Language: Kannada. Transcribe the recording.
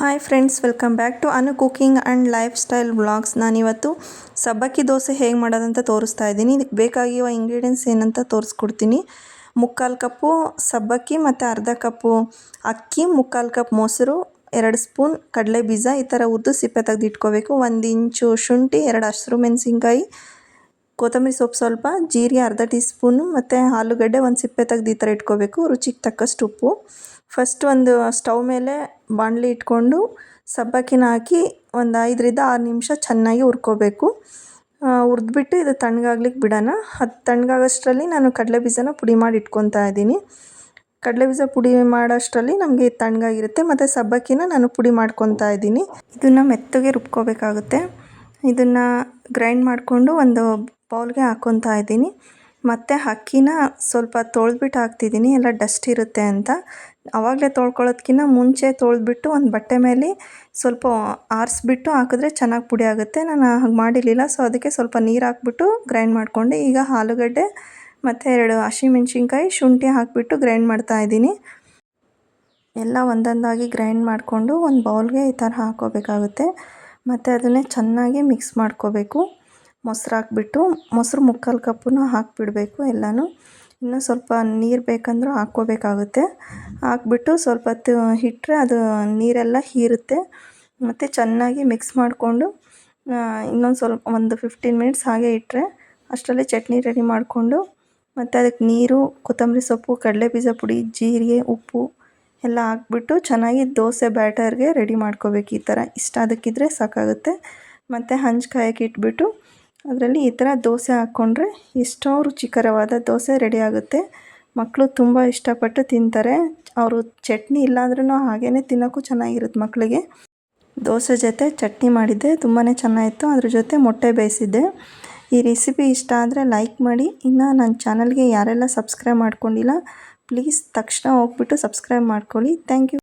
Hi friends welcome back to Anu cooking and lifestyle vlogs ನಾನಿವತ್ತು ಸಬ್ಬಕ್ಕಿ ದೋಸೆ ಹೇಗೆ ಮಾಡೋದಂತ ತೋರಿಸ್ತಾ ಇದ್ದೀನಿ. ಇದಕ್ಕೆ ಬೇಕಾಗಿರುವ ಇಂಗ್ರೀಡಿಯೆಂಟ್ಸ್ ಏನಂತ ತೋರಿಸ್ಕೊಡ್ತೀನಿ. ಮುಕ್ಕಾಲು ಕಪ್ಪು ಸಬ್ಬಕ್ಕಿ ಮತ್ತು ಅರ್ಧ ಕಪ್ಪು ಅಕ್ಕಿ, ಮುಕ್ಕಾಲು ಕಪ್ ಮೊಸರು, ಎರಡು ಸ್ಪೂನ್ ಕಡಲೆ ಬೀಜ ಈ ಥರ ಉದ್ದು ಸಿಪ್ಪೆ ತೆಗೆದು ಇಟ್ಕೋಬೇಕು ಒಂದು ಇಂಚು ಶುಂಠಿ, ಎರಡು ಹಸಿರು ಮೆಣಸಿನ್ಕಾಯಿ ಕೊತ್ತಂಬರಿ ಸೊಪ್ಪು ಸ್ವಲ್ಪ, ಜೀರಿಗೆ ಅರ್ಧ ಟೀ ಸ್ಪೂನು ಮತ್ತು ಆಲೂಗಡ್ಡೆ ಒಂದು ಸಿಪ್ಪೆ ತೆಗೆದು ಈ ಥರ ಇಟ್ಕೋಬೇಕು. ರುಚಿಗೆ ತಕ್ಕಷ್ಟು ಉಪ್ಪು. ಫಸ್ಟ್ ಒಂದು ಸ್ಟವ್ ಮೇಲೆ ಬಾಣಲಿ ಇಟ್ಕೊಂಡು ಸಬ್ಬಕ್ಕಿನ ಹಾಕಿ ಒಂದು ಐದರಿಂದ ಆರು ನಿಮಿಷ ಚೆನ್ನಾಗಿ ಹುರ್ಕೋಬೇಕು. ಹುರಿದ್ಬಿಟ್ಟು ಇದು ತಣ್ಣಗಾಗ್ಲಿಕ್ಕೆ ಬಿಡೋಣ. ಅದು ತಣ್ಣಗಾಗೋಷ್ಟರಲ್ಲಿ ನಾನು ಕಡಲೆ ಬೀಜನ ಪುಡಿ ಮಾಡಿ ಇಟ್ಕೊತಾ ಇದ್ದೀನಿ. ಕಡಲೆ ಬೀಜ ಪುಡಿ ಮಾಡೋಷ್ಟರಲ್ಲಿ ನಮಗೆ ತಣ್ಣಗಾಗಿರುತ್ತೆ. ಮತ್ತು ಸಬ್ಬಕ್ಕಿನ ನಾನು ಪುಡಿ ಮಾಡ್ಕೊತಾ ಇದ್ದೀನಿ. ಇದನ್ನು ಮೆತ್ತಗೆ ರುಬ್ಕೋಬೇಕಾಗುತ್ತೆ. ಇದನ್ನು ಗ್ರೈಂಡ್ ಮಾಡಿಕೊಂಡು ಒಂದು ಬೌಲ್ಗೆ ಹಾಕ್ಕೊತಾ ಇದ್ದೀನಿ. ಮತ್ತು ಅಕ್ಕಿನ ಸ್ವಲ್ಪ ತೊಳೆದ್ಬಿಟ್ಟು ಹಾಕ್ತಿದ್ದೀನಿ. ಎಲ್ಲ ಡಸ್ಟ್ ಇರುತ್ತೆ ಅಂತ. ಆವಾಗಲೇ ತೊಳ್ಕೊಳ್ಳೋದ್ಕಿಂತ ಮುಂಚೆ ತೊಳೆದ್ಬಿಟ್ಟು ಒಂದು ಬಟ್ಟೆ ಮೇಲೆ ಸ್ವಲ್ಪ ಆರಿಸ್ಬಿಟ್ಟು ಹಾಕಿದ್ರೆ ಚೆನ್ನಾಗಿ ಪುಡಿ ಆಗುತ್ತೆ. ನಾನು ಹಾಗೆ ಮಾಡಿರಲಿಲ್ಲ. ಸೊ ಅದಕ್ಕೆ ಸ್ವಲ್ಪ ನೀರು ಹಾಕ್ಬಿಟ್ಟು ಗ್ರೈಂಡ್ ಮಾಡಿಕೊಂಡೆ. ಈಗ ಆಲೂಗಡ್ಡೆ ಮತ್ತು ಎರಡು ಹಸಿಮೆಣ್ಸಿನ್ಕಾಯಿ ಶುಂಠಿ ಹಾಕಿಬಿಟ್ಟು ಗ್ರೈಂಡ್ ಮಾಡ್ತಾ ಇದ್ದೀನಿ. ಎಲ್ಲ ಒಂದೊಂದಾಗಿ ಗ್ರೈಂಡ್ ಮಾಡಿಕೊಂಡು ಒಂದು ಬೌಲ್ಗೆ ಈ ಥರ ಹಾಕೋಬೇಕಾಗುತ್ತೆ. ಮತ್ತು ಅದನ್ನೇ ಚೆನ್ನಾಗಿ ಮಿಕ್ಸ್ ಮಾಡ್ಕೋಬೇಕು. ಮೊಸರು ಹಾಕ್ಬಿಟ್ಟು ಮೊಸರು ಮುಕ್ಕಾಲು ಕಪ್ಪನ್ನು ಹಾಕಿಬಿಡಬೇಕು ಎಲ್ಲನೂ. ಇನ್ನೂ ಸ್ವಲ್ಪ ನೀರು ಬೇಕಂದ್ರೂ ಹಾಕ್ಕೋಬೇಕಾಗುತ್ತೆ. ಹಾಕ್ಬಿಟ್ಟು ಸ್ವಲ್ಪ ಹೊತ್ತು ಇಟ್ಟರೆ ಅದು ನೀರೆಲ್ಲ ಹೀರುತ್ತೆ. ಮತ್ತು ಚೆನ್ನಾಗಿ ಮಿಕ್ಸ್ ಮಾಡಿಕೊಂಡು ಇನ್ನೊಂದು ಸ್ವಲ್ಪ ಒಂದು ಫಿಫ್ಟೀನ್ ಮಿನಿಟ್ಸ್ ಹಾಗೆ ಇಟ್ಟರೆ ಅಷ್ಟರಲ್ಲಿ ಚಟ್ನಿ ರೆಡಿ ಮಾಡಿಕೊಂಡು, ಮತ್ತು ಅದಕ್ಕೆ ನೀರು, ಕೊತ್ತಂಬರಿ ಸೊಪ್ಪು, ಕಡಲೆಬೀಜ ಪುಡಿ, ಜೀರಿಗೆ, ಉಪ್ಪು ಎಲ್ಲ ಹಾಕ್ಬಿಟ್ಟು ಚೆನ್ನಾಗಿ ದೋಸೆ ಬ್ಯಾಟರ್ಗೆ ರೆಡಿ ಮಾಡ್ಕೋಬೇಕು ಈ ಥರ. ಇಷ್ಟ ಅದಕ್ಕಿದ್ರೆ ಸಾಕಾಗುತ್ತೆ. ಮತ್ತು ಹಂಚ್ಕಾಯಕ್ಕೆ ಇಟ್ಬಿಟ್ಟು ಅದರಲ್ಲಿ ಈ ಥರ ದೋಸೆ ಹಾಕ್ಕೊಂಡ್ರೆ ಎಷ್ಟೋ ರುಚಿಕರವಾದ ದೋಸೆ ರೆಡಿ ಆಗುತ್ತೆ. ಮಕ್ಕಳು ತುಂಬ ಇಷ್ಟಪಟ್ಟು ತಿಂತಾರೆ. ಅವರು ಚಟ್ನಿ ಇಲ್ಲಾಂದ್ರೂ ಹಾಗೇ ತಿನ್ನೋಕ್ಕೂ ಚೆನ್ನಾಗಿರುತ್ತೆ ಮಕ್ಕಳಿಗೆ ದೋಸೆ ಜೊತೆ ಚಟ್ನಿ ಮಾಡಿದ್ದೆ ತುಂಬಾ ಚೆನ್ನಾಗಿತ್ತು. ಅದ್ರ ಜೊತೆ ಮೊಟ್ಟೆ ಬೇಯಿಸಿದ್ದೆ. ಈ ರೆಸಿಪಿ ಇಷ್ಟ ಆದರೆ ಲೈಕ್ ಮಾಡಿ. ಇನ್ನು ನನ್ನ ಚಾನಲ್ಗೆ ಯಾರೆಲ್ಲ ಸಬ್ಸ್ಕ್ರೈಬ್ ಮಾಡ್ಕೊಂಡಿಲ್ಲ, ಪ್ಲೀಸ್ ತಕ್ಷಣ ಹೋಗ್ಬಿಟ್ಟು ಸಬ್ಸ್ಕ್ರೈಬ್ ಮಾಡ್ಕೊಳ್ಳಿ. Thank you.